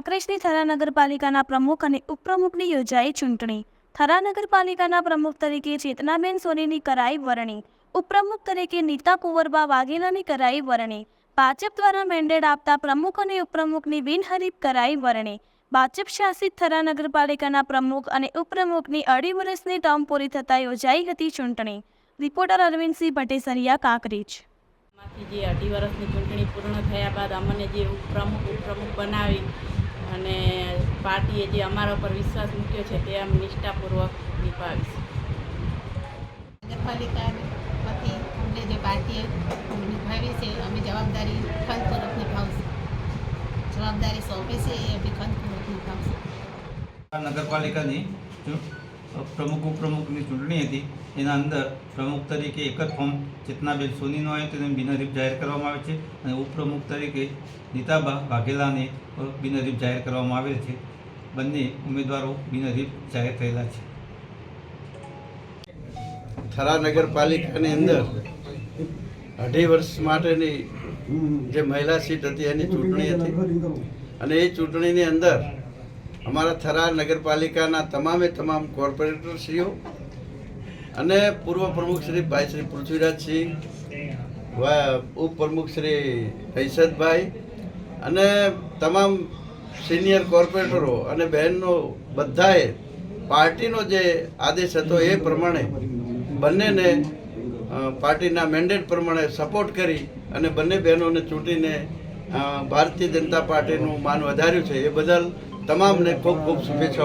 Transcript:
વર્ષની થરા નગરપાલિકાના પ્રમુખ અને ઉપપ્રમુખની યોજાઈ ચૂંટણી. થરા નગરપાલિકાના પ્રમુખ તરીકે ચેતનાબેન સોનીની કરાઈ વરણી. ઉપપ્રમુખ તરીકે નીતા કુંવરબા વાઘેલાની કરાઈ વરણી. ભાજપ દ્વારા મેન્ડેટ આપતા પ્રમુખ અને ઉપપ્રમુખની બિનહરીફ કરાઈ વરણી. ભાજપ શાસિત થરા નગરપાલિકાના પ્રમુખ અને ઉપપ્રમુખની અઢી વર્ષની ટર્મ પૂરી થતાં યોજાઈ હતી ચૂંટણી. રિપોર્ટર અરવિંદસિંહ ભટેસરિયા, કાંકરેજ. માંથી જે અઢી વર્ષની ચૂંટણી પૂર્ણ થયા બાદ અમને જે ઉપપ્રમુખ ઉપપ્રમુખ બનાવી અને પાર્ટીએ જે અમારા ઉપર વિશ્વાસ મૂક્યો છે તે અમે નિષ્ઠાપૂર્વક નિભાવીશ. નગરપાલિકામાંથી અમને જે પાર્ટીએ નિભાવી છે અમે જવાબદારી ખંતપૂર્વક નિભાવશું. જવાબદારી સોંપી છે એ અમે ખંતપૂર્વક નિભાવશું. નગરપાલિકાની પ્રમુખ ઉપપ્રમુખની ચૂંટણી હતી. એના અંદર પ્રમુખ તરીકે એક જ ફોર્મ ચેતનાબેન સોનીનો આવ્યો તેને બિનહરીફ જાહેર કરવામાં આવે છે. અને ઉપપ્રમુખ તરીકે નીતાબા વાઘેલાને બિનહરીફ જાહેર કરવામાં આવેલ છે. બંને ઉમેદવારો બિનહરીફ જાહેર થયેલા છે. થરા નગરપાલિકાની અંદર અઢી વર્ષ માટેની જે મહિલા સીટ હતી, એની ચૂંટણી હતી. અને એ ચૂંટણીની અંદર અમારા થરા નગરપાલિકાના તમામે તમામ કોર્પોરેટરશ્રીઓ અને પૂર્વ પ્રમુખ શ્રી ભાઈ શ્રી પૃથ્વીરાજસિંહ ઉપપ્રમુખ શ્રી હૈસદભાઈ અને તમામ સિનિયર કોર્પોરેટરો અને બહેનો બધાએ પાર્ટીનો જે આદેશ હતો એ પ્રમાણે બંનેને પાર્ટીના મેન્ડેટ પ્રમાણે સપોર્ટ કરી અને બંને બહેનોને ચૂંટીને ભારતીય જનતા પાર્ટીનું માન વધાર્યું છે. એ બદલ તમામને ખૂબ ખૂબ શુભેચ્છાઓ.